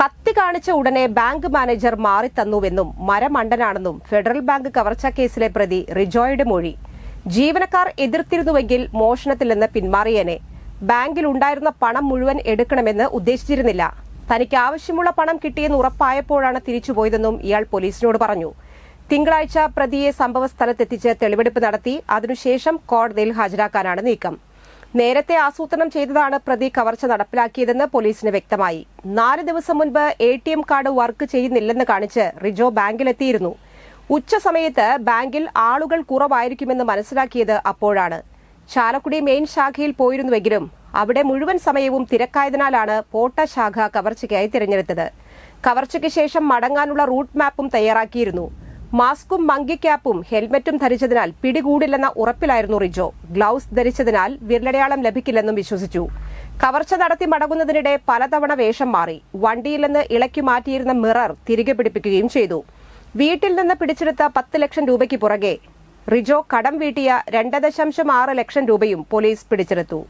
കത്തി കാണിച്ച ഉടനെ ബാങ്ക് മാനേജർ മാറിത്തന്നുവെന്നും മരമണ്ടനാണെന്നും ഫെഡറൽ ബാങ്ക് കവർച്ചാ കേസിലെ പ്രതി റിജോയുടെ മൊഴി. ജീവനക്കാർ എതിർത്തിരുന്നുവെങ്കിൽ മോഷണത്തിൽ നിന്ന് പിന്മാറിയേനെ. ബാങ്കിൽ ഉണ്ടായിരുന്ന പണം മുഴുവൻ എടുക്കണമെന്ന് ഉദ്ദേശിച്ചിരുന്നില്ല. തനിക്ക് ആവശ്യമുള്ള പണം കിട്ടിയെന്ന് ഉറപ്പായപ്പോഴാണ് തിരിച്ചുപോയതെന്നും ഇയാൾ പോലീസിനോട് പറഞ്ഞു. തിങ്കളാഴ്ച പ്രതിയെ സംഭവ സ്ഥലത്തെത്തിച്ച് തെളിവെടുപ്പ് നടത്തി അതിനുശേഷം കോടതിയിൽ ഹാജരാക്കാനാണ് നീക്കം. നേരത്തെ ആസൂത്രണം ചെയ്തതാണ് പ്രതി കവർച്ച നടപ്പിലാക്കിയതെന്ന് പോലീസിന് വ്യക്തമായി. നാല് ദിവസം മുൻപ് A T M card work ചെയ്യുന്നില്ലെന്ന് കാണിച്ച് റിജോ ബാങ്കിലെത്തിയിരുന്നു. ഉച്ച സമയത്ത് ബാങ്കിൽ ആളുകൾ കുറവായിരിക്കുമെന്ന് മനസ്സിലാക്കിയത് അപ്പോഴാണ്. ചാലക്കുടി മെയിൻ ശാഖയിൽ പോയിരുന്നുവെങ്കിലും അവിടെ മുഴുവൻ സമയവും തിരക്കായതിനാലാണ് പോട്ട ശാഖ കവർച്ചയ്ക്കായി തിരഞ്ഞെടുത്തത്. കവർച്ചയ്ക്ക് ശേഷം മടങ്ങാനുള്ള റൂട്ട് മാപ്പും തയ്യാറാക്കിയിരുന്നു. മാസ്കും മങ്കി ക്യാപ്പും ഹെൽമറ്റും ധരിച്ചതിനാൽ പിടികൂടില്ലെന്ന ഉറപ്പിലായിരുന്നു റിജോ. ഗ്ലൗസ് ധരിച്ചതിനാൽ വിരലടയാളം ലഭിക്കില്ലെന്നും വിശ്വസിച്ചു. കവർച്ച നടത്തി മടങ്ങുന്നതിനിടെ പലതവണ വേഷം മാറി. വണ്ടിയിൽ നിന്ന് ഇളക്കി മാറ്റിയിരുന്ന മിറർ തിരികെ പിടിപ്പിക്കുകയും ചെയ്തു. വീട്ടിൽ നിന്ന് പിടിച്ചെടുത്ത പത്ത് ലക്ഷം രൂപയ്ക്ക് പുറകെ റിജോ കടം വീട്ടിയ രണ്ട് ദശാംശം ആറ് ലക്ഷം രൂപയും പോലീസ് പിടിച്ചെടുത്തു.